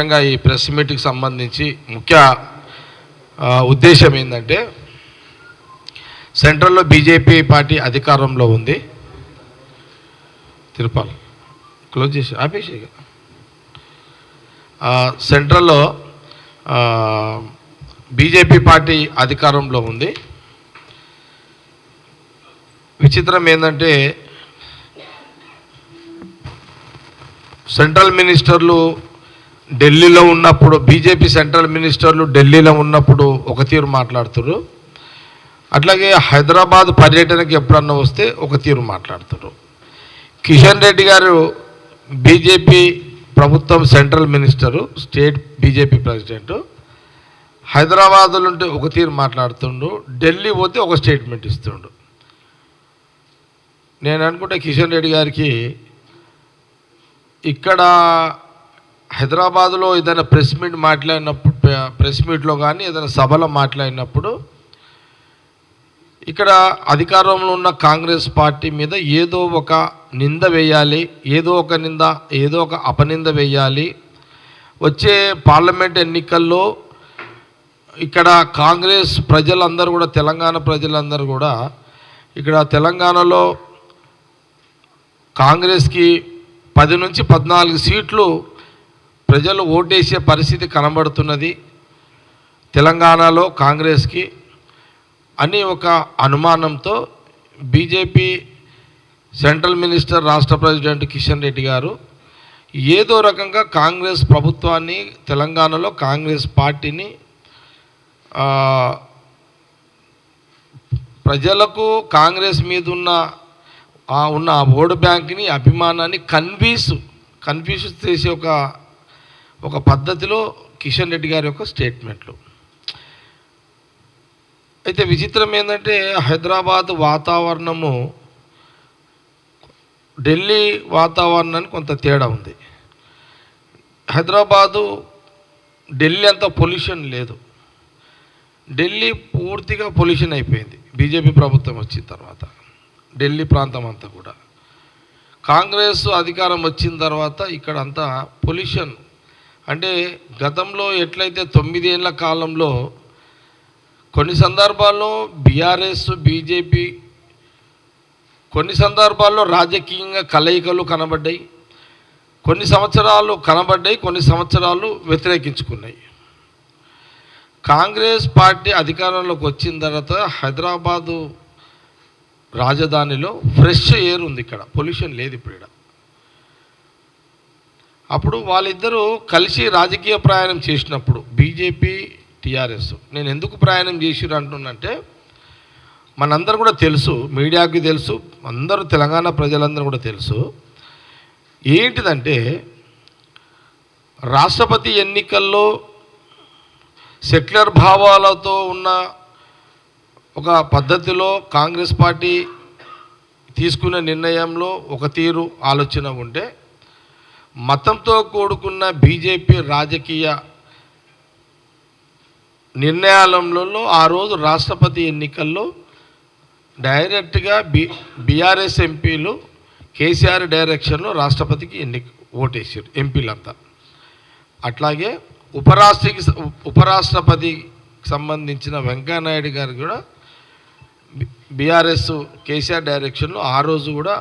ముఖ్యంగా ఈ ప్రెస్ మీట్కి సంబంధించి ముఖ్య ఉద్దేశం ఏంటంటే సెంట్రల్లో బీజేపీ పార్టీ అధికారంలో ఉంది. తిరుపాల్ క్లోజ్ చేసి ఆపేసి సెంట్రల్లో బీజేపీ పార్టీ అధికారంలో ఉంది. విచిత్రం ఏంటంటే సెంట్రల్ మినిస్టర్లు ఢిల్లీలో ఉన్నప్పుడు బీజేపీ సెంట్రల్ మినిస్టర్లు ఢిల్లీలో ఉన్నప్పుడు ఒక తీరు మాట్లాడుతారు అట్లాగే హైదరాబాద్ పర్యటనకి ఎప్పుడన్నా వస్తే ఒక తీరు మాట్లాడుతారు కిషన్ రెడ్డి గారు బీజేపీ ప్రభుత్వం central minister state BJP president. హైదరాబాద్లో ఉంటే ఒక తీరు మాట్లాడుతుండు ఢిల్లీ పోతే ఒక స్టేట్మెంట్ ఇస్తుండు. నేను అనుకుంటే కిషన్ రెడ్డి గారికి ఇక్కడ హైదరాబాద్లో ఏదైనా ప్రెస్ మీట్ మాట్లాడినప్పుడు ప్రెస్ మీట్లో కానీ ఏదైనా సభలో మాట్లాడినప్పుడు ఇక్కడ అధికారంలో ఉన్న కాంగ్రెస్ పార్టీ మీద ఏదో ఒక నింద వేయాలి ఏదో ఒక నింద ఏదో ఒక అపనింద వేయాలి. వచ్చే పార్లమెంట్ ఎన్నికల్లో ఇక్కడ కాంగ్రెస్ ప్రజలందరూ కూడా తెలంగాణ ప్రజలందరూ కూడా ఇక్కడ తెలంగాణలో కాంగ్రెస్కి పది నుంచి పద్నాలుగు సీట్లు ప్రజలు ఓటేసే పరిస్థితి కనబడుతున్నది తెలంగాణలో కాంగ్రెస్కి అని ఒక అనుమానంతో బీజేపీ సెంట్రల్ మినిస్టర్ రాష్ట్ర ప్రెసిడెంట్ కిషన్ రెడ్డి గారు ఏదో రకంగా కాంగ్రెస్ ప్రభుత్వాన్ని తెలంగాణలో కాంగ్రెస్ పార్టీని ప్రజలకు కాంగ్రెస్ మీద ఉన్న ఆ ఉన్న ఓటు బ్యాంక్ని అభిమానాన్ని కన్ఫ్యూజ్ కన్ఫ్యూజ్ చేసే ఒక ఒక పద్ధతిలో కిషన్ రెడ్డి గారి యొక్క స్టేట్మెంట్లు. అయితే విచిత్రం ఏంటంటే హైదరాబాద్ వాతావరణము ఢిల్లీ వాతావరణానికి కొంత తేడా ఉంది. హైదరాబాదు ఢిల్లీ అంత పొల్యూషన్ లేదు. ఢిల్లీ పూర్తిగా పొల్యూషన్ అయిపోయింది. బీజేపీ ప్రభుత్వం వచ్చిన తర్వాత ఢిల్లీ ప్రాంతం అంతా కూడా. కాంగ్రెస్ అధికారం వచ్చిన తర్వాత ఇక్కడ అంతా పొల్యూషన్ అంటే గతంలో ఎట్లయితే తొమ్మిదేళ్ళ కాలంలో కొన్ని సందర్భాల్లో బీఆర్ఎస్ బీజేపీ కొన్ని సందర్భాల్లో రాజకీయంగా కలయికలు కనబడ్డాయి. కొన్ని సంవత్సరాలు కనబడ్డాయి కొన్ని సంవత్సరాలు వ్యతిరేకించుకున్నాయి. కాంగ్రెస్ పార్టీ అధికారంలోకి వచ్చిన తర్వాత హైదరాబాదు రాజధానిలో ఫ్రెష్ ఎయిర్ ఉంది ఇక్కడ పొల్యూషన్ లేదు ఇప్పుడు ఇక్కడ. అప్పుడు వాళ్ళిద్దరూ కలిసి రాజకీయ ప్రయాణం చేసినప్పుడు బీజేపీ టీఆర్ఎస్ నేను ఎందుకు ప్రయాణం చేసిరు అంటున్నంటే మనందరూ కూడా తెలుసు మీడియాకి తెలుసు అందరూ తెలంగాణ ప్రజలందరూ కూడా తెలుసు ఏంటిదంటే రాష్ట్రపతి ఎన్నికల్లో సెక్యులర్ భావాలతో ఉన్న ఒక పద్ధతిలో కాంగ్రెస్ పార్టీ తీసుకున్న నిర్ణయంలో ఒక తీరు ఆలోచన ఉంటే మతంతో కూడుకున్న బీజేపీ రాజకీయ నిర్ణయాలలో ఆ రోజు రాష్ట్రపతి ఎన్నికల్లో డైరెక్ట్గా బి బీఆర్ఎస్ ఎంపీలు కేసీఆర్ డైరెక్షన్లో రాష్ట్రపతికి ఎన్ని ఓటేసారు ఎంపీలంతా. అట్లాగే ఉపరాష్ట్రకి ఉపరాష్ట్రపతికి సంబంధించిన వెంకయ్యనాయుడు గారు కూడా బీఆర్ఎస్ కేసీఆర్ డైరెక్షన్లో ఆ రోజు కూడా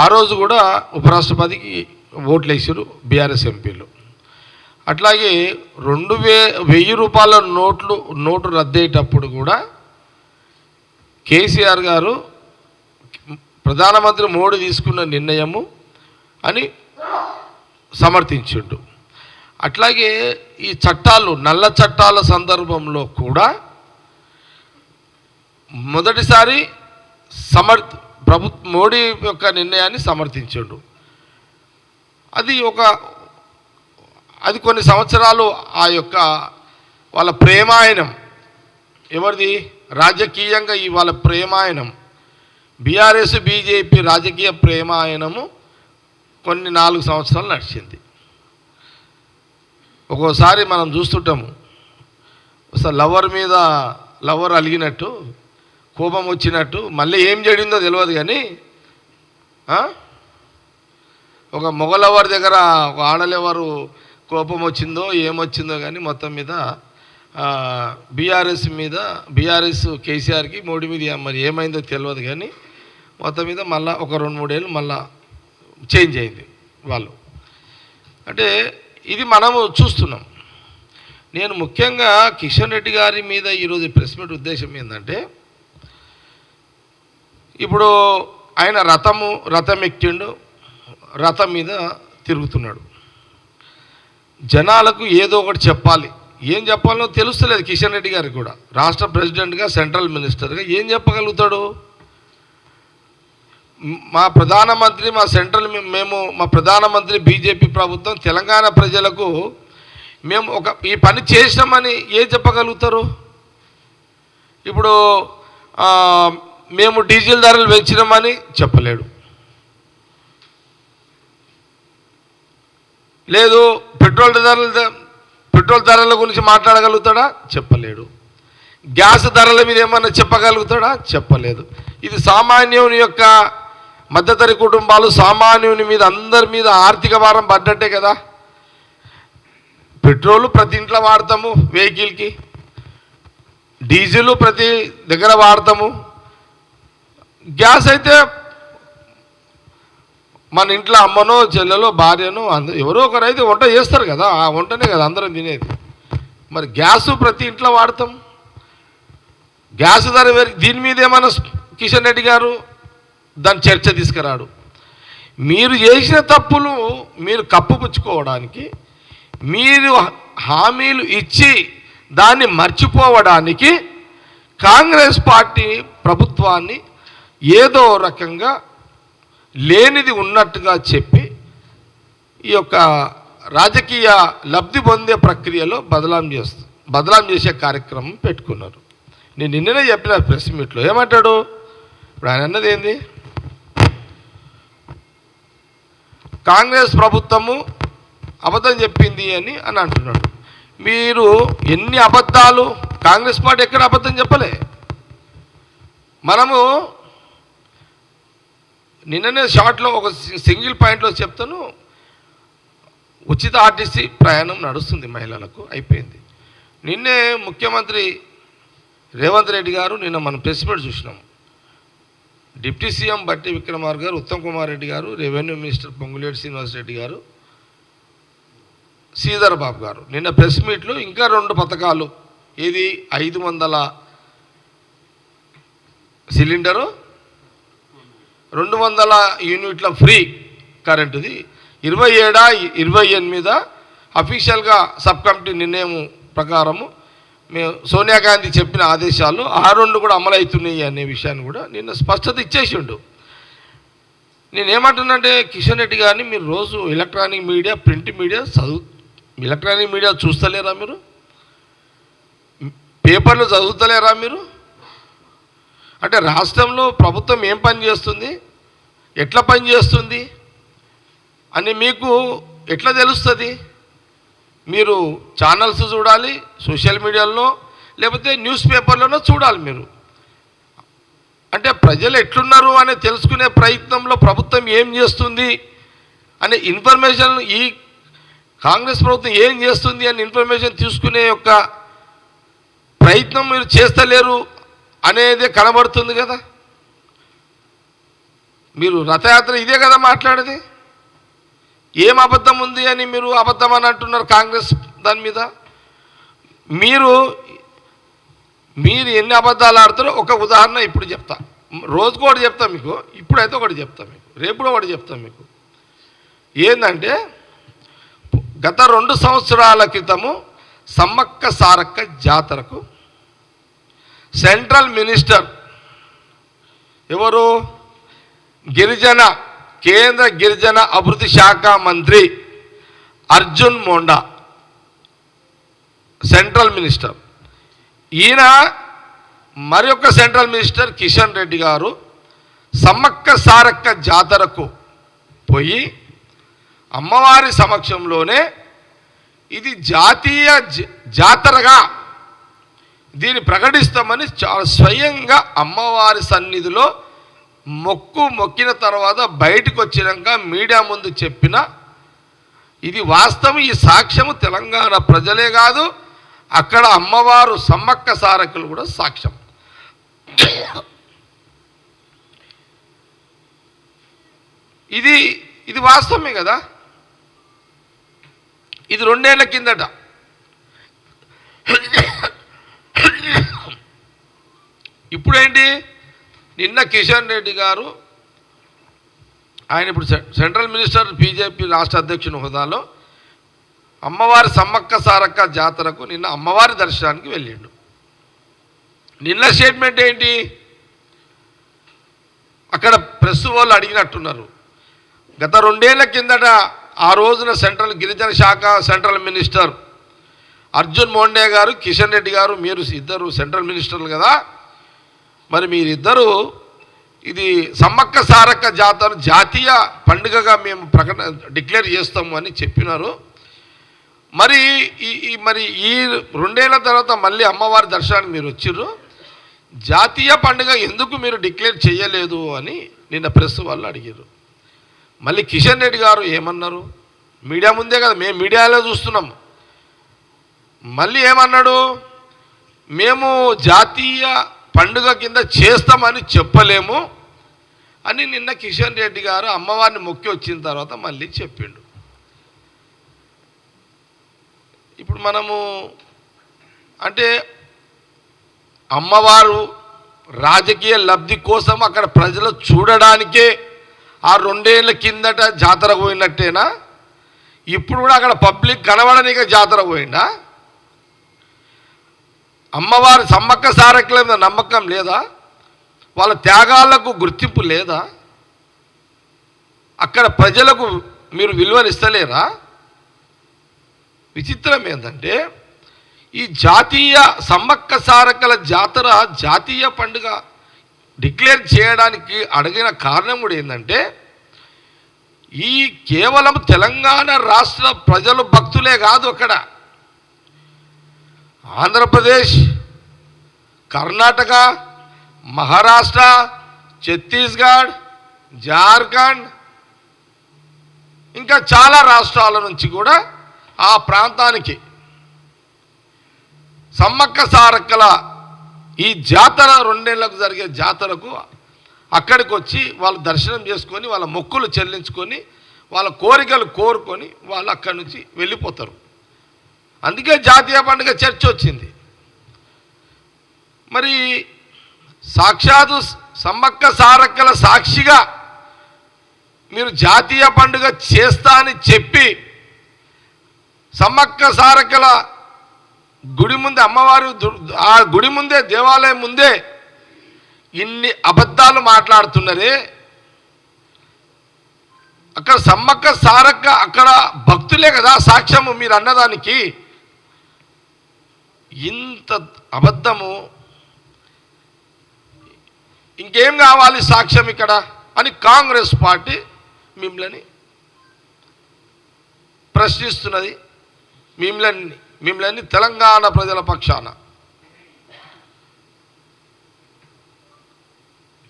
ఆ రోజు కూడా ఉపరాష్ట్రపతికి ఓట్లు వేసారు బీఆర్ఎస్ ఎంపీలు. అట్లాగే రెండు వే వెయ్యి రూపాయల నోట్లు నోటు రద్దయ్యేటప్పుడు కూడా కేసీఆర్ గారు ప్రధానమంత్రి మోడీ తీసుకున్న నిర్ణయము అని సమర్థించిండు. అట్లాగే ఈ చట్టాలు నల్ల చట్టాల సందర్భంలో కూడా మొదటిసారి సమర్ ప్రభు మోడీ యొక్క నిర్ణయాన్ని సమర్థించాడు. అది ఒక అది కొన్ని సంవత్సరాలు ఆ యొక్క వాళ్ళ ప్రేమాయణం. ఎవరిది? రాజకీయంగా ఈ వాళ్ళ ప్రేమాయణం. బీఆర్ఎస్ బీజేపీ రాజకీయ ప్రేమాయణము కొన్ని నాలుగు సంవత్సరాలు నడిచింది. ఒక్కోసారి మనం చూస్తుంటాము. అసలు లవర్ మీద లవర్ అలిగినట్టు కోపం వచ్చినట్టు మళ్ళీ ఏం జరిగిందో తెలియదు కానీ ఒక మొగలవారి దగ్గర ఒక ఆడలెవరు కోపం వచ్చిందో ఏమొచ్చిందో కానీ మొత్తం మీద బీఆర్ఎస్ మీద బీఆర్ఎస్ కేసీఆర్కి మోడీ మీద మరి ఏమైందో తెలియదు కానీ మొత్తం మీద మళ్ళా ఒక రెండు మూడేళ్ళు మళ్ళా చేంజ్ అయింది వాళ్ళు. అంటే ఇది మనము చూస్తున్నాం. నేను ముఖ్యంగా కిషన్ రెడ్డి గారి మీద ఈరోజు ప్రెస్ మీట్ ఉద్దేశం ఏంటంటే ఇప్పుడు ఆయన రథము రథం ఎక్కిండు రథం మీద తిరుగుతున్నాడు. జనాలకు ఏదో ఒకటి చెప్పాలి. ఏం చెప్పాలో తెలుస్తలేదు కిషన్ రెడ్డి గారికి కూడా. రాష్ట్ర ప్రెసిడెంట్గా సెంట్రల్ మినిస్టర్గా ఏం చెప్పగలుగుతాడు? మా ప్రధానమంత్రి మా సెంట్రల్ మేము మా ప్రధానమంత్రి బీజేపీ ప్రభుత్వం తెలంగాణ ప్రజలకు మేము ఒక ఈ పని చేసినామని ఏం చెప్పగలుగుతారు? ఇప్పుడు మేము డీజిల్ ధరలు పెంచినామని చెప్పలేడు. లేదు పెట్రోల్ ధరల పెట్రోల్ ధరల గురించి మాట్లాడగలుగుతాడా? చెప్పలేడు. గ్యాస్ ధరల మీద ఏమన్నా చెప్పగలుగుతాడా? చెప్పలేదు. ఇది సామాన్యుని యొక్క మధ్యతరి కుటుంబాలు సామాన్యుని మీద అందరి మీద ఆర్థిక భారం పడ్డట్టే కదా. పెట్రోలు ప్రతి ఇంట్లో వాడతాము వెహికల్కి. డీజిల్ ప్రతి దగ్గర వాడతాము. గ్యాస్ అయితే మన ఇంట్లో అమ్మనో చెల్లెలో భార్యనో అందరూ ఎవరో ఒకరు అయితే వంట చేస్తారు కదా ఆ వంటనే కదా అందరం తినేది. మరి గ్యాస్ ప్రతి ఇంట్లో వాడతాం. గ్యాస్ ధర దీని మీద ఏమైనా కిషన్ రెడ్డి గారు దాని చర్చ తీసుకురాడు. మీరు చేసిన తప్పులు మీరు కప్పుపుచ్చుకోవడానికి మీరు హామీలు ఇచ్చి దాన్ని మర్చిపోవడానికి కాంగ్రెస్ పార్టీ ప్రభుత్వాన్ని ఏదో రకంగా లేనిది ఉన్నట్టుగా చెప్పి ఈ యొక్క రాజకీయ లబ్ధి పొందే ప్రక్రియలో బదలాం చేస్తూ బదలాం చేసే కార్యక్రమం పెట్టుకున్నారు. నేను నిన్ననే చెప్పిన ప్రెస్ మీట్లో ఏమంటాడు? ఇప్పుడు ఆయన అన్నది ఏంది? కాంగ్రెస్ ప్రభుత్వము అబద్ధం చెప్పింది అని అని అంటున్నాడు. మీరు ఎన్ని అబద్ధాలు కాంగ్రెస్ పార్టీ ఎక్కడ అబద్ధం చెప్పలే? మనము నిన్ననే షార్ట్లో ఒక సింగిల్ పాయింట్లో చెప్తాను. ఉచిత ఆర్టీసీ ప్రయాణం నడుస్తుంది మహిళలకు అయిపోయింది. నిన్నే ముఖ్యమంత్రి రేవంత్ రెడ్డి గారు నిన్న మనం ప్రెస్ మీట్ చూసినాం. Deputy CM Bhatti Vikramarka garu Uttam Kumar Reddy garu revenue minister Ponguleti Srinivas Reddy garu Sridhar Babu గారు. నిన్న ప్రెస్ మీట్లో ఇంకా రెండు పథకాలు. ఇది ఐదు వందల సిలిండరు రెండు వందల యూనిట్ల ఫ్రీ కరెంటుది. ఇరవై ఏడా ఇరవై ఎనిమిద అఫీషియల్గా సబ్ కమిటీ నిర్ణయం ప్రకారము మేము సోనియా గాంధీ చెప్పిన ఆదేశాలు ఆ రెండు కూడా అమలవుతున్నాయి అనే విషయాన్ని కూడా నిన్న స్పష్టత ఇచ్చేసిండు. నేను కిషన్ రెడ్డి గారిని మీరు రోజు ఎలక్ట్రానిక్ మీడియా ప్రింట్ మీడియా చదువు ఎలక్ట్రానిక్ మీడియా చూస్తలేరా మీరు? పేపర్లు చదువుతలేరా మీరు? అంటే రాష్ట్రంలో ప్రభుత్వం ఏం పని చేస్తుంది? ఎట్లా పని చేస్తుంది? అని మీకు ఎట్లా తెలుస్తుంది? మీరు ఛానల్స్ చూడాలి సోషల్ మీడియాలో లేకపోతే న్యూస్ పేపర్లోనో చూడాలి మీరు. అంటే ప్రజలు ఎట్లున్నారు అని తెలుసుకునే ప్రయత్నంలో ప్రభుత్వం ఏం చేస్తుంది? అనే ఇన్ఫర్మేషన్ ఈ కాంగ్రెస్ ప్రభుత్వం ఏం చేస్తుంది అని ఇన్ఫర్మేషన్ తీసుకునే యొక్క ప్రయత్నం మీరు చేస్తలేరు. అనేది కనబడుతుంది కదా. మీరు రథయాత్ర ఇదే కదా మాట్లాడేది? ఏం అబద్ధం ఉంది అని మీరు అబద్ధం అని అంటున్నారు కాంగ్రెస్ దాని మీద? మీరు మీరు ఎన్ని అబద్ధాలు ఆడతారో ఒక ఉదాహరణ ఇప్పుడు చెప్తా. రోజుకు ఒకటి చెప్తా మీకు ఇప్పుడైతే ఒకటి చెప్తా మీకు రేపు ఒకటి చెప్తా మీకు. ఏంటంటే గత రెండు సంవత్సరాల క్రితము సమ్మక్క సారక్క జాతరకు సెంట్రల్ మినిస్టర్ ఎవరు? గిరిజన కేంద్ర గిరిజన అభివృద్ధి శాఖ మంత్రి అర్జున్ మోండా. Central minister. ఈయన మరి ఒక సెంట్రల్ మినిస్టర్ కిషన్ రెడ్డి గారు సమ్మక్క సారక్క జాతరకు పోయి అమ్మవారి సమక్షంలోనే ఇది జాతీయ జ- జాతరగా దీన్ని ప్రకటిస్తామని చాలా స్వయంగా అమ్మవారి సన్నిధిలో మొక్కు మొక్కిన తర్వాత బయటకు వచ్చినాక మీడియా ముందు చెప్పిన ఇది వాస్తవం ఈ సాక్ష్యము తెలంగాణ ప్రజలే కాదు అక్కడ అమ్మవారు సమ్మక్క సారకులు కూడా సాక్ష్యం. ఇది ఇది వాస్తవమే కదా? ఇది రెండేళ్ళ కిందట. ఇప్పుడేంటి? నిన్న కిషన్ రెడ్డి గారు ఆయన ఇప్పుడు సెంట్రల్ మినిస్టర్ బీజేపీ రాష్ట్ర అధ్యక్షుని హోదాలో అమ్మవారి సమ్మక్క సారక్క జాతరకు నిన్న అమ్మవారి దర్శనానికి వెళ్ళిండు. నిన్న స్టేట్మెంట్ ఏంటి? అక్కడ ప్రెస్ వాళ్ళు అడిగినట్టున్నారు. గత రెండేళ్ళ కిందట ఆ రోజున సెంట్రల్ గిరిజన శాఖ సెంట్రల్ మినిస్టర్ అర్జున్ మోండే గారు కిషన్ రెడ్డి గారు మీరు ఇద్దరు సెంట్రల్ మినిస్టర్లు కదా మరి మీరిద్దరూ ఇది సమ్మక్క సారక్క జాతర జాతీయ పండుగగా మేము ప్రకటన డిక్లేర్ చేస్తాము అని చెప్పినారు. మరి ఈ ఈ మరి ఈ రెండేళ్ళ తర్వాత మళ్ళీ అమ్మవారి దర్శనానికి మీరు వచ్చిర్రు. జాతీయ పండుగ ఎందుకు మీరు డిక్లేర్ చేయలేదు అని నిన్న ప్రెస్ వాళ్ళు అడిగారు మళ్ళీ కిషన్ రెడ్డి గారు ఏమన్నారు? మీడియా ముందే కదా మేము మీడియాలో చూస్తున్నాం. మళ్ళీ ఏమన్నాడు? మేము జాతీయ పండుగ కింద చేస్తామని చెప్పలేము అని నిన్న కిషన్ రెడ్డి గారు అమ్మవారిని మొక్కి వచ్చిన తర్వాత మళ్ళీ చెప్పిండు. ఇప్పుడు మనము అంటే అమ్మవారు రాజకీయ లబ్ధి కోసం అక్కడ ప్రజలు చూడడానికే ఆ రెండేళ్ళ కిందట జాతర పోయినట్టేనా? ఇప్పుడు కూడా అక్కడ పబ్లిక్ కనబడనిక జాతర పోయిందా? అమ్మవారి సమ్మక్క సారకుల మీద నమ్మకం లేదా? వాళ్ళ త్యాగాలకు గుర్తింపు లేదా? అక్కడ ప్రజలకు మీరు విలువనిస్తలేరా విచిత్రం ఏంటంటే ఈ జాతీయ సమ్మక్క సారక్కల జాతర జాతీయ పండుగ డిక్లేర్ చేయడానికి అడిగిన కారణం కూడా ఏంటంటే ఈ కేవలం తెలంగాణ రాష్ట్ర ప్రజలు భక్తులే కాదు అక్కడ. ఆంధ్రప్రదేశ్ కర్ణాటక మహారాష్ట్ర ఛత్తీస్గఢ్ జార్ఖండ్ ఇంకా చాలా రాష్ట్రాల నుంచి కూడా ఆ ప్రాంతానికి సమ్మక్క సారక్కల ఈ జాతర రెండేళ్ళకు జరిగే జాతరకు అక్కడికి వచ్చి వాళ్ళు దర్శనం చేసుకొని వాళ్ళ మొక్కులు చెల్లించుకొని వాళ్ళ కోరికలు కోరుకొని వాళ్ళు అక్కడి నుంచి వెళ్ళిపోతారు. అందుకే జాతీయ పండుగ చర్చ వచ్చింది. మరి సాక్షాత్తు సమ్మక్క సారక్కల సాక్షిగా మీరు జాతీయ పండుగ చేస్తా అని చెప్పి సమ్మక్క సారక్కల గుడి ముందే అమ్మవారి దు- ఆ గుడి ముందే దేవాలయం ముందే ఇన్ని అబద్ధాలు మాట్లాడుతున్నారే. అక్కడ సమ్మక్క సారక్క అక్కడ భక్తులే కదా సాక్ష్యము మీరు అన్నదానికి ఇంత అబద్ధము? ఇంకేం కావాలి సాక్ష్యం ఇక్కడ? అని కాంగ్రెస్ పార్టీ మిమ్మల్ని ప్రశ్నిస్తున్నది. మిమ్మల్ని మిమ్మల్ని తెలంగాణ ప్రజల పక్షాన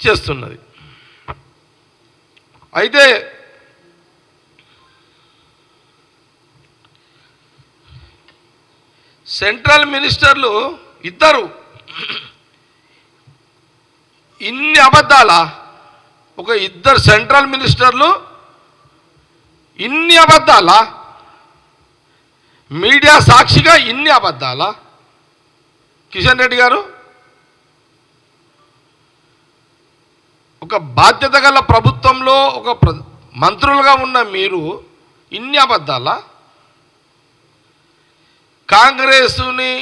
చేస్తున్నది. అయితే సెంట్రల్ మినిస్టర్లు ఇద్దరు. ఇన్ని అబద్ధాలా? ఒక ఇద్దరు సెంట్రల్ మినిస్టర్లు ఇన్ని అబద్ధాలా? మీడియా సాక్షిగా ఇన్ని అబద్ధాలా? కిషన్ రెడ్డి గారు ఒక బాధ్యత గల ప్రభుత్వంలో ఒక ప్ర- మంత్రులుగా ఉన్న మీరు ఇన్ని అబద్ధాలా? కాంగ్రెస్ని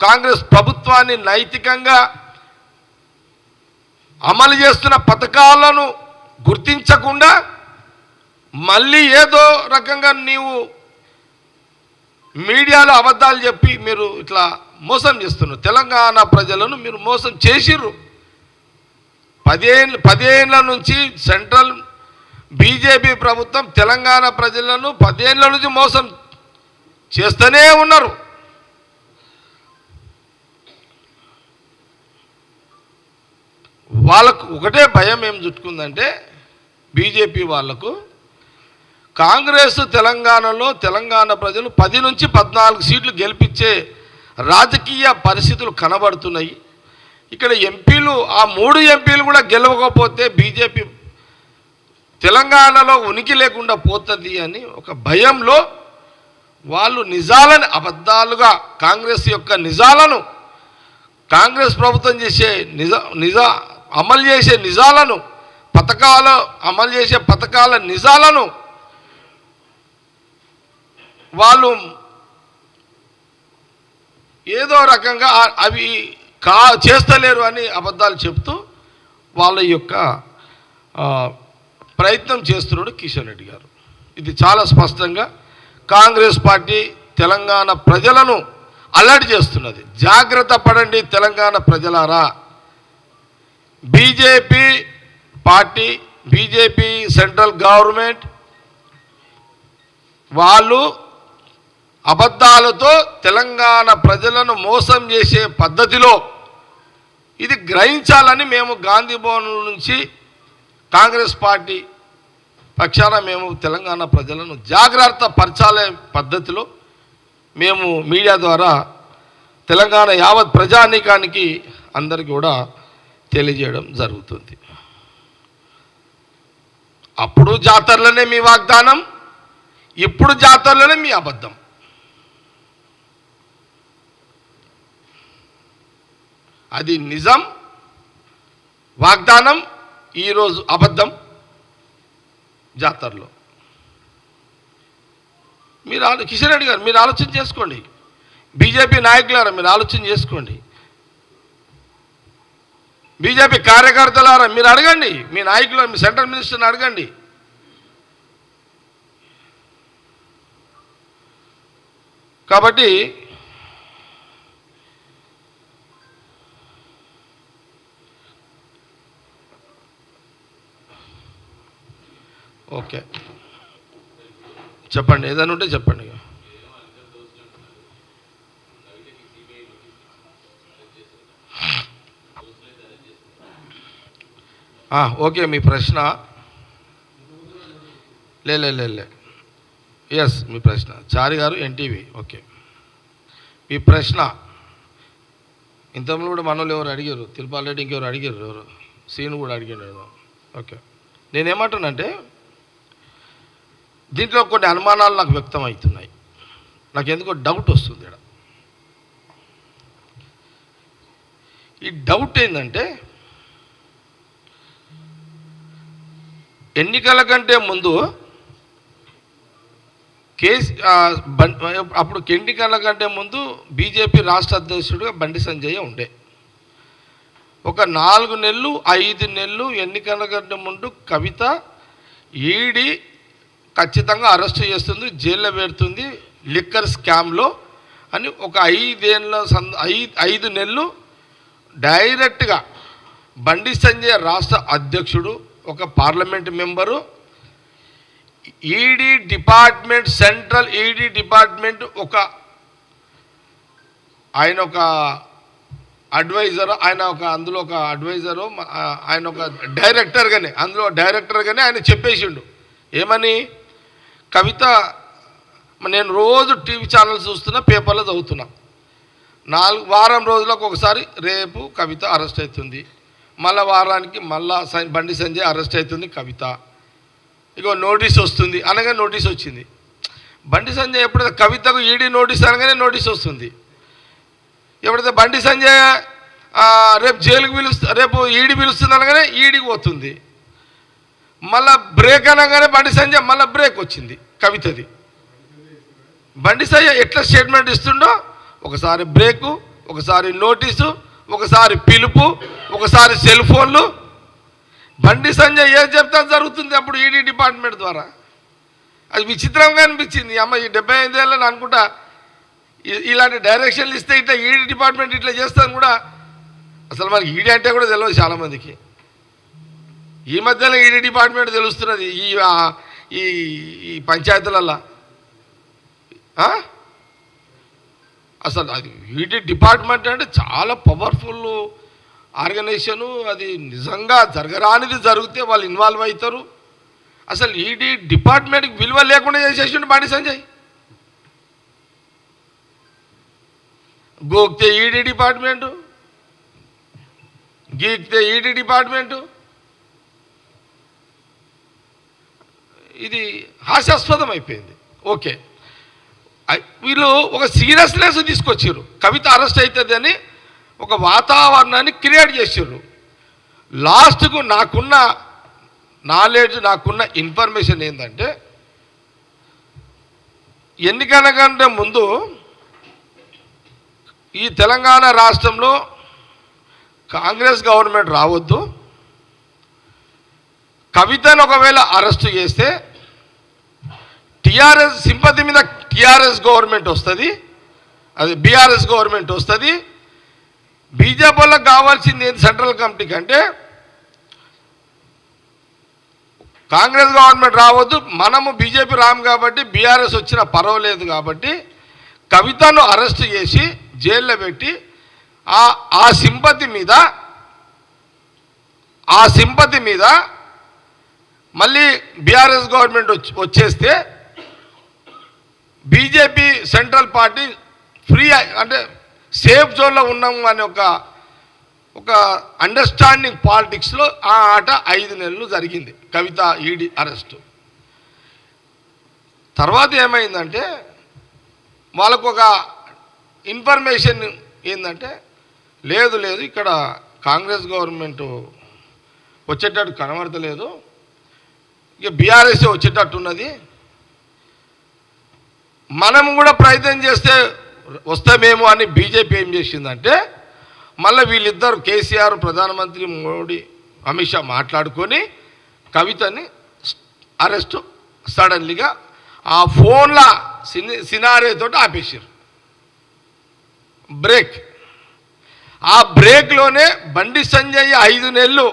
కాంగ్రెస్ ప్రభుత్వాన్ని నైతికంగా అమలు చేస్తున్న పథకాలను గుర్తించకుండా మళ్ళీ ఏదో రకంగా నీవు మీడియాలో అబద్ధాలు చెప్పి మీరు ఇట్లా మోసం చేస్తున్నారు. తెలంగాణ ప్రజలను మీరు మోసం చేసిర్రు. పదిహేను పదేళ్ళ నుంచి సెంట్రల్ బీజేపీ ప్రభుత్వం తెలంగాణ ప్రజలను పదేళ్ళ నుంచి మోసం చేస్తూనే ఉన్నారు. వాళ్ళకు ఒకటే భయం ఏం చుట్టుకుందంటే బీజేపీ వాళ్ళకు కాంగ్రెస్ తెలంగాణలో తెలంగాణ ప్రజలు పది నుంచి పద్నాలుగు సీట్లు గెలిపించే రాజకీయ పరిస్థితులు కనబడుతున్నాయి. ఇక్కడ ఎంపీలు ఆ మూడు ఎంపీలు కూడా గెలవకపోతే బీజేపీ తెలంగాణలో ఉనికి లేకుండా పోతుంది అని ఒక భయంలో వాళ్ళు నిజాలని అబద్ధాలుగా కాంగ్రెస్ యొక్క నిజాలను కాంగ్రెస్ ప్రభుత్వం చేసే నిజ నిజ అమలు చేసే నిజాలను పథకాలు అమలు చేసే పథకాల నిజాలను వాళ్ళు ఏదో రకంగా అవి కా చేస్తలేరు అని అబద్ధాలు చెప్తూ వాళ్ళ యొక్క ప్రయత్నం చేస్తున్నాడు కిషన్ రెడ్డి గారు. ఇది చాలా స్పష్టంగా కాంగ్రెస్ పార్టీ తెలంగాణ ప్రజలను అలర్ట్ చేస్తున్నది. జాగ్రత్త పడండి తెలంగాణ ప్రజలారా. BJP party BJP central government వాళ్ళు అబద్ధాలతో తెలంగాణ ప్రజలను మోసం చేసే పద్ధతిలో ఇది గ్రహించాలని మేము గాంధీ భవన్ నుంచి కాంగ్రెస్ పార్టీ పక్షాన మేము తెలంగాణ ప్రజలను జాగ్రత్త పరచాలే పద్ధతిలో మేము మీడియా ద్వారా తెలంగాణ యావత్ ప్రజానీకానికి అందరికీ కూడా తెలియజేయడం జరుగుతుంది. అప్పుడు జాతరలోనే మీ వాగ్దానం ఇప్పుడు జాతరలోనే మీ అబద్ధం. అది నిజం వాగ్దానం ఈరోజు అబద్ధం జాతరలో. మీరు ఆలో కిషన్ రెడ్డి గారు మీరు ఆలోచన చేసుకోండి. బీజేపీ నాయకులారా మీరు ఆలోచన చేసుకోండి. బీజేపీ కార్యకర్తలారా మీరు అడగండి. మీ నాయకులు మీ సెంట్రల్ మినిస్టర్ని అడగండి. కాబట్టి ఓకే. చెప్పండి ఏదైనా ఉంటే చెప్పండి ఇక. ఆ, ఓకే మీ ప్రశ్న. లే లే లే లే. ఎస్ మీ ప్రశ్న. చారి గారు ఎన్టీవీ. ఓకే. మీ ప్రశ్న. ఇంతకుముందు కూడా మనోళ్ళు ఎవరు అడిగారు? తిరుపాల్ రెడ్డి ఇంకెవరు అడిగారు ఎవరు? సీను కూడా అడిగాడు ఓకే. నేనేమంటానంటే దీంట్లో కొన్ని అనుమానాలు నాకు వ్యక్తం అవుతున్నాయి నాకు ఎందుకో డౌట్ వస్తుంది ఇక్కడ ఈ డౌట్ ఏంటంటే ఎన్నికల కంటే ముందు కేసీ అప్పుడు ఎన్నికల కంటే ముందు బీజేపీ రాష్ట్ర అధ్యక్షుడిగా బండి సంజయ్ ఉండే. ఒక నాలుగు నెలలు ఐదు నెలలు ఎన్నికల కంటే ముందు కవిత ఈడీ ఖచ్చితంగా అరెస్ట్ చేస్తుంది జైల్లో పెడుతుంది లిక్కర్ స్కామ్లో అని ఒక ఐదేళ్ళ సంద ఐదు నెలలు డైరెక్ట్గా బండి సంజయ్ రాష్ట్ర అధ్యక్షుడు ఒక parliament member ED department central ED department ఒక ఆయన ఒక అడ్వైజర్ ఆయన ఒక అందులో ఒక అడ్వైజరు ఆయన ఒక డైరెక్టర్గానే అందులో డైరెక్టర్గానే ఆయన చెప్పేసిండు. ఏమని? కవిత నేను రోజు టీవీ ఛానల్స్ చూస్తున్నా పేపర్లో చదువుతున్నా. నాలుగు వారం రోజులకు ఒకసారి రేపు కవిత అరెస్ట్ అవుతుంది. మళ్ళా వారానికి మళ్ళా బండి సంజయ్ అరెస్ట్ అవుతుంది కవిత. ఇగో నోటీస్ వస్తుంది అనగా నోటీస్ వచ్చింది. బండి సంజయ్ ఎప్పుడైతే కవితకు ఈడీ నోటీస్ అనగానే నోటీస్ వస్తుంది. ఎప్పుడైతే బండి సంజయ్ రేపు జైలుకి పిలుస్తు రేపు ఈడీ పిలుస్తుంది అనగానే ఈడీకి పోతుంది. మళ్ళా బ్రేక్ అనగానే బండి సంజయ్ మళ్ళీ బ్రేక్ వచ్చింది కవితది. బండి సంజయ్ ఎట్లా స్టేట్మెంట్ ఇస్తుండో ఒకసారి బ్రేకు ఒకసారి నోటీసు ఒకసారి పిలుపు ఒకసారి సెల్ ఫోన్లు. బండి సంజయ్ ఏం చెప్తా జరుగుతుంది అప్పుడు ఈడీ డిపార్ట్మెంట్ ద్వారా. అది విచిత్రంగా అనిపించింది. అమ్మ ఈ డెబ్బై ఐదేళ్ళని అనుకుంటా ఇ- ఇలాంటి డైరెక్షన్లు ఇస్తే ఇట్లా ఈడీ డిపార్ట్మెంట్ ఇట్లా చేస్తాను కూడా. అసలు మనకి ఈడీ అంటే కూడా తెలియదు చాలామందికి. ఈ మధ్యలో ఈడీ డిపార్ట్మెంట్ తెలుస్తున్నది. ఈ ఈ పంచాయతీలల్లో. అసలు అది ఈడీ డిపార్ట్మెంట్ అంటే చాలా పవర్ఫుల్ ఆర్గనైజేషను అది నిజంగా జరగరానిది జరిగితే వాళ్ళు ఇన్వాల్వ్ అవుతారు. అసలు ఈడీ డిపార్ట్మెంట్కి విలువ లేకుండా చేసేసిండు బండి సంజయ్. గోక్తే ఈడీ డిపార్ట్మెంటు గీక్తే ఈడీ డిపార్ట్మెంటు. ఇది హాస్యాస్పదం అయిపోయింది. ఓకే. వీళ్ళు ఒక సీరియస్నెస్ తీసుకొచ్చారు కవిత అరెస్ట్ అవుతుందని ఒక వాతావరణాన్ని క్రియేట్ చేసారు లాస్ట్కు నాకున్న నాలెడ్జ్ నాకున్న ఇన్ఫర్మేషన్ ఏంటంటే ఎన్నికల కంటే ముందు ఈ తెలంగాణ రాష్ట్రంలో కాంగ్రెస్ గవర్నమెంట్ రావద్దు. కవితను ఒకవేళ అరెస్ట్ చేస్తే టిఆర్ఎస్ సింపతి మీద టిఆర్ఎస్ గవర్నమెంట్ వస్తుంది అది బీఆర్ఎస్ గవర్నమెంట్ వస్తుంది. బీజేపీ వాళ్ళకి కావాల్సింది ఏంటి సెంట్రల్ కమిటీకి కంటే? కాంగ్రెస్ గవర్నమెంట్ రావద్దు మనము బీజేపీ రాము కాబట్టి బీఆర్ఎస్ వచ్చిన పర్వాలేదు కాబట్టి కవితను అరెస్ట్ చేసి జైల్లో పెట్టి ఆ ఆ సింపతి మీద ఆ సింపతి మీద మళ్ళీ బీఆర్ఎస్ గవర్నమెంట్ వచ్చేస్తే బీజేపీ సెంట్రల్ పార్టీ ఫ్రీ అంటే సేఫ్ జోన్లో ఉన్నాము అనే ఒక ఒక అండర్స్టాండింగ్ పాలిటిక్స్లో ఆ ఆట ఐదు నెలలు జరిగింది. కవిత ఈడీ అరెస్టు తర్వాత ఏమైందంటే వాళ్ళకు ఒక ఇన్ఫర్మేషన్ ఏంటంటే లేదు లేదు ఇక్కడ కాంగ్రెస్ గవర్నమెంట్ వచ్చేటట్టు కనబడతలేదు. ఇక బీఆర్ఎస్ వచ్చేటట్టు ఉన్నది. మనం కూడా ప్రయత్నం చేస్తే వస్తామేమో అని బీజేపీ ఏం చేసిందంటే మళ్ళీ వీళ్ళిద్దరు కేసీఆర్ ప్రధానమంత్రి మోడీ అమిత్ షా మాట్లాడుకొని కవితని అరెస్ట్ సడన్లీగా ఆ ఫోన్ల సిని సినారేతో ఆపేసారు బ్రేక్. ఆ బ్రేక్లోనే బండి సంజయ్ ఐదు నెలలు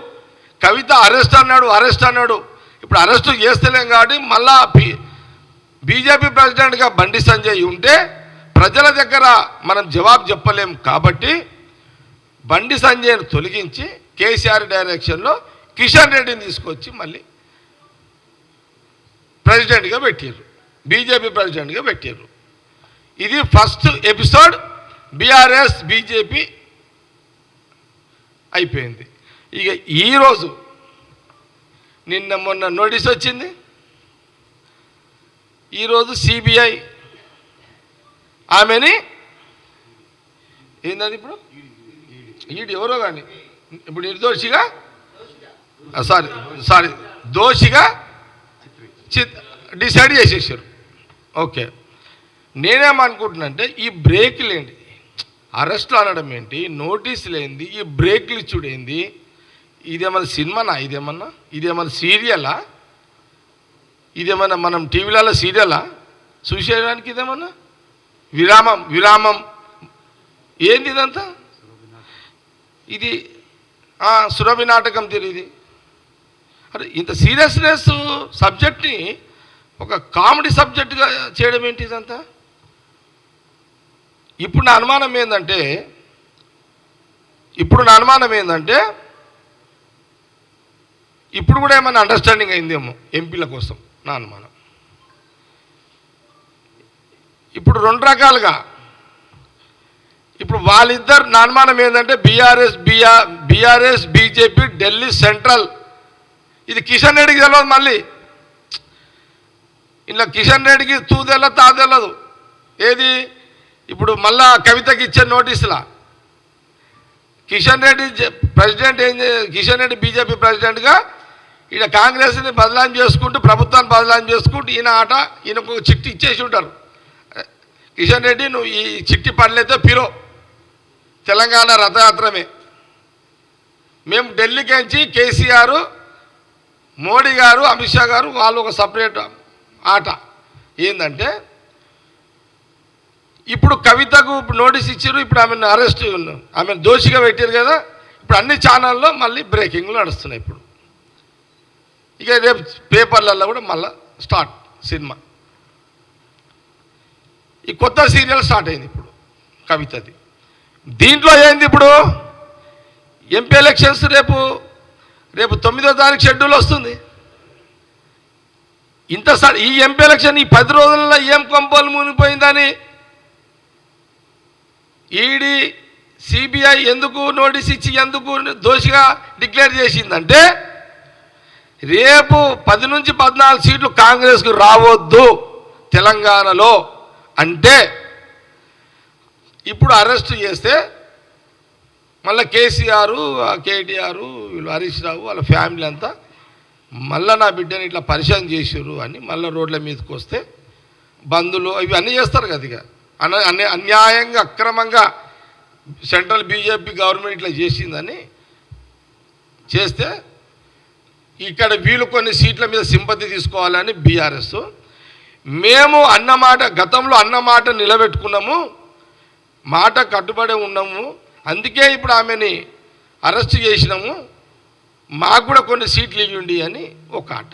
కవిత అరెస్ట్ అన్నాడు అరెస్ట్ అన్నాడు. ఇప్పుడు అరెస్ట్ చేస్తలేం కాబట్టి మళ్ళా బీజేపీ ప్రెసిడెంట్గా బండి సంజయ్ ఉంటే ప్రజల దగ్గర మనం జవాబు చెప్పలేం కాబట్టి బండి సంజయ్ను తొలగించి కేసీఆర్ డైరెక్షన్లో కిషన్ రెడ్డిని తీసుకొచ్చి మళ్ళీ ప్రెసిడెంట్గా పెట్టారు బీజేపీ ప్రెసిడెంట్గా పెట్టారు ఇది ఫస్ట్ ఎపిసోడ్. బీఆర్ఎస్ బీజేపీ అయిపోయింది. ఇక ఈరోజు నిన్న మొన్న నోటీస్ వచ్చింది. ఈరోజు సిబిఐ ఆమెని? ఏంటది ఇప్పుడు? ఈడు ఎవరో కానీ. ఇప్పుడు నిర్దోషిగా సారీ సారీ దోషిగా చిత్ డిసైడ్ చేసేసారు. ఓకే. నేనేమనుకుంటున్నానంటే ఈ బ్రేక్లు ఏంటి? అరెస్ట్లు అనడం ఏంటి? నోటీసులు ఏంది? ఈ బ్రేక్లు చూడేంది ఇదేమన్నా సినిమానా? ఇదేమన్నా? ఇదేమన్నా సీరియలా? ఇదేమన్నా మనం టీవీలలో సీరియలా? చూసేయడానికి ఇదేమన్నా? విరామం విరామం. ఏంది ఇదంతా? ఇది సురభి నాటకం తెలియదు అరే ఇంత సీరియస్నెస్ సబ్జెక్ట్ని ఒక కామెడీ సబ్జెక్ట్గా చేయడం ఏంటి ఇదంతా? ఇప్పుడు నా అనుమానం ఏంటంటే ఇప్పుడు నా అనుమానం ఏంటంటే ఇప్పుడు కూడా ఏమైనా అండర్స్టాండింగ్ అయిందేమో ఎంపీల కోసం. నా అనుమానం. ఇప్పుడు రెండు రకాలుగా. ఇప్పుడు వాళ్ళిద్దరు నా అనుమానం ఏంటంటే BRS BR BRS BJP Delhi central. ఇది కిషన్ రెడ్డికి తెలియదు మళ్ళీ. ఇలా కిషన్ రెడ్డికి తూ తెలియదు తా తెలియదు ఏది? ఇప్పుడు మళ్ళా కవితకి ఇచ్చే నోటీసులా. కిషన్ రెడ్డి ప్రెసిడెంట్ ఏం కిషన్ రెడ్డి బీజేపీ ప్రెసిడెంట్గా ఈయన కాంగ్రెస్ని బదలాం చేసుకుంటూ ప్రభుత్వాన్ని బదలాం చేసుకుంటూ ఈయన ఆట ఈయనకు ఒక చిట్టి ఇచ్చేసి ఉంటారు. కిషన్ రెడ్డి నువ్వు ఈ చిట్టి పడలేదో పిరో. తెలంగాణ రథయాత్రమే. మేము ఢిల్లీకి నుంచి కేసీఆర్ మోడీ గారు అమిత్ షా గారు వాళ్ళు ఒక సపరేట్ ఆట. ఏంటంటే ఇప్పుడు కవితకు నోటీస్ ఇచ్చారు ఇప్పుడు ఆమెను అరెస్ట్ ఆమెను దోషిగా పెట్టారు కదా. ఇప్పుడు అన్ని ఛానల్లో మళ్ళీ బ్రేకింగ్లు నడుస్తున్నాయి ఇప్పుడు. ఇక రేపు పేపర్లలో కూడా మళ్ళీ స్టార్ట్ సినిమా. ఈ కొత్త సీరియల్ స్టార్ట్ అయింది ఇప్పుడు కవితది. దీంట్లో ఏంది ఇప్పుడు? ఎంపీ ఎలక్షన్స్ రేపు రేపు తొమ్మిదో తారీఖు షెడ్యూల్ వస్తుంది. ఇంత ఈ ఎంపీ ఎలక్షన్ ఈ పది రోజుల్లో ఏం కొంపలు మునిగిపోయిందని? ఈడీ సిబిఐ ఎందుకు నోటీస్ ఇచ్చి ఎందుకు దోషిగా డిక్లేర్ చేసిందంటే రేపు పది నుంచి పద్నాలుగు సీట్లు కాంగ్రెస్కు రావద్దు తెలంగాణలో అంటే ఇప్పుడు అరెస్ట్ చేస్తే మళ్ళీ కేసీఆర్ కేటీఆర్ వీళ్ళు హరీష్ రావు వాళ్ళ ఫ్యామిలీ అంతా మళ్ళీ నా బిడ్డని ఇట్లా పరిచయం చేసారు అని మళ్ళీ రోడ్ల మీదకి వస్తే బంధులు ఇవి అన్నీ చేస్తారు కదా ఇక. అన అన్య అన్యాయంగా అక్రమంగా సెంట్రల్ బీజేపీ గవర్నమెంట్ ఇట్లా చేసిందని చేస్తే ఇక్కడ వీళ్ళు కొన్ని సీట్ల మీద సింపతి తీసుకోవాలని బీఆర్ఎస్. మేము అన్నమాట గతంలో అన్నమాట నిలబెట్టుకున్నాము మాట కట్టుబడి ఉన్నాము. అందుకే ఇప్పుడు ఆమెని అరెస్ట్ చేసినాము. మాకు కూడా కొన్ని సీట్లు ఇవ్వండి అని ఒక ఆట.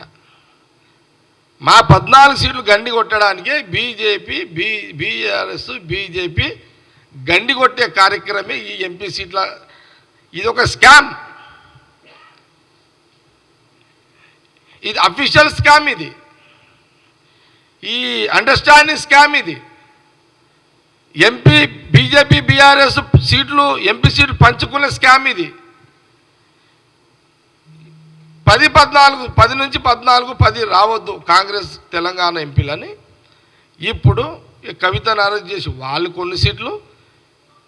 మా పద్నాలుగు సీట్లు గండి కొట్టడానికి బీజేపీ బీ బీఆర్ఎస్ బీజేపీ గండి కొట్టే కార్యక్రమే ఈ ఎంపీ సీట్ల. ఇది ఒక స్కామ్. ఇది అఫీషియల్ స్కామ్ ఇది. ఈ అండర్స్టాండింగ్ స్కామ్ ఇది. ఎంపీ బీజేపీ బీఆర్ఎస్ సీట్లు ఎంపీ సీట్లు పంచుకునే స్కామ్ ఇది. పది పద్నాలుగు పది నుంచి పద్నాలుగు పది రావద్దు కాంగ్రెస్ తెలంగాణ ఎంపీలని. ఇప్పుడు కవితను అరెస్ట్ చేసి వాళ్ళు కొన్ని సీట్లు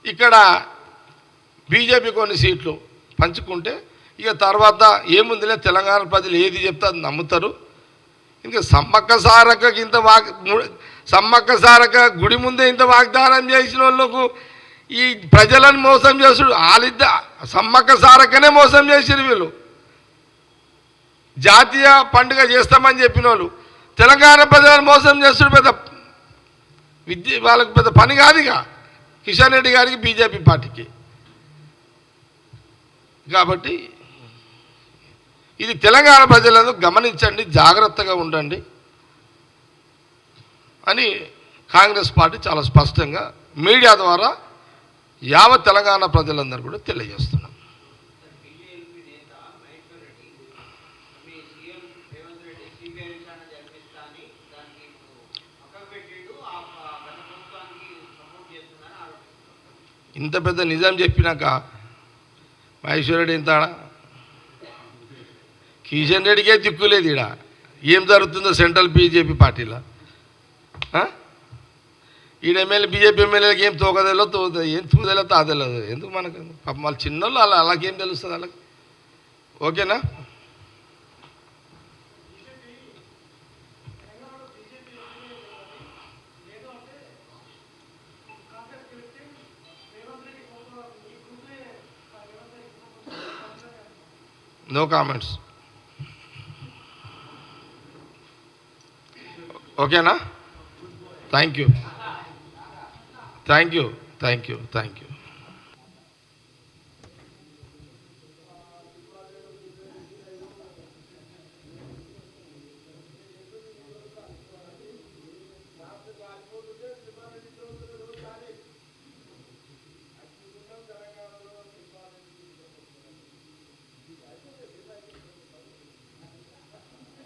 ఇక్కడ బీజేపీ కొన్ని సీట్లు పంచుకుంటే ఇక తర్వాత ఏముందిలే తెలంగాణ ప్రజలు ఏది చెప్తే అది నమ్ముతారు. ఇంకా సమ్మక్క సారక్కకి ఇంత వాగ్ సమ్మక్క సారక్క గుడి ముందే ఇంత వాగ్దానం చేసిన వాళ్ళకు ఈ ప్రజలను మోసం చేసుడు వాళ్ళిద్ద సమ్మక్క సారక్కనే మోసం చేసిరు వీళ్ళు. జాతీయ పండుగ చేస్తామని చెప్పిన వాళ్ళు. తెలంగాణ ప్రజలను మోసం చేస్తుడు పెద్ద విద్య వాళ్ళకి పెద్ద పని కాదు ఇక. కిషన్ రెడ్డి గారికి బీజేపీ పార్టీకి. కాబట్టి ఇది తెలంగాణ ప్రజలను గమనించండి జాగ్రత్తగా ఉండండి అని కాంగ్రెస్ పార్టీ చాలా స్పష్టంగా మీడియా ద్వారా యావ తెలంగాణ ప్రజలందరూ కూడా తెలియజేస్తున్నాం ఇంత పెద్ద నిజాం చెప్పినాక మహేశ్వరుడు ఇంతాడా కిషన్ రెడ్డికే దిక్కులేదు ఈడ. ఏం జరుగుతుందో సెంట్రల్ బీజేపీ పార్టీలో? ఈడ ఎమ్మెల్యే బీజేపీ ఎమ్మెల్యేలకి ఏం తోకదేలో తో ఏం తూదేలో తాదేలేదు ఎందుకు మనకు పాపం వాళ్ళు చిన్నోళ్ళు అలా అలాగేం తెలుస్తుంది వాళ్ళకి? ఓకేనా? నో కామెంట్స్ ఓకేనా thank you thank you thank you thank you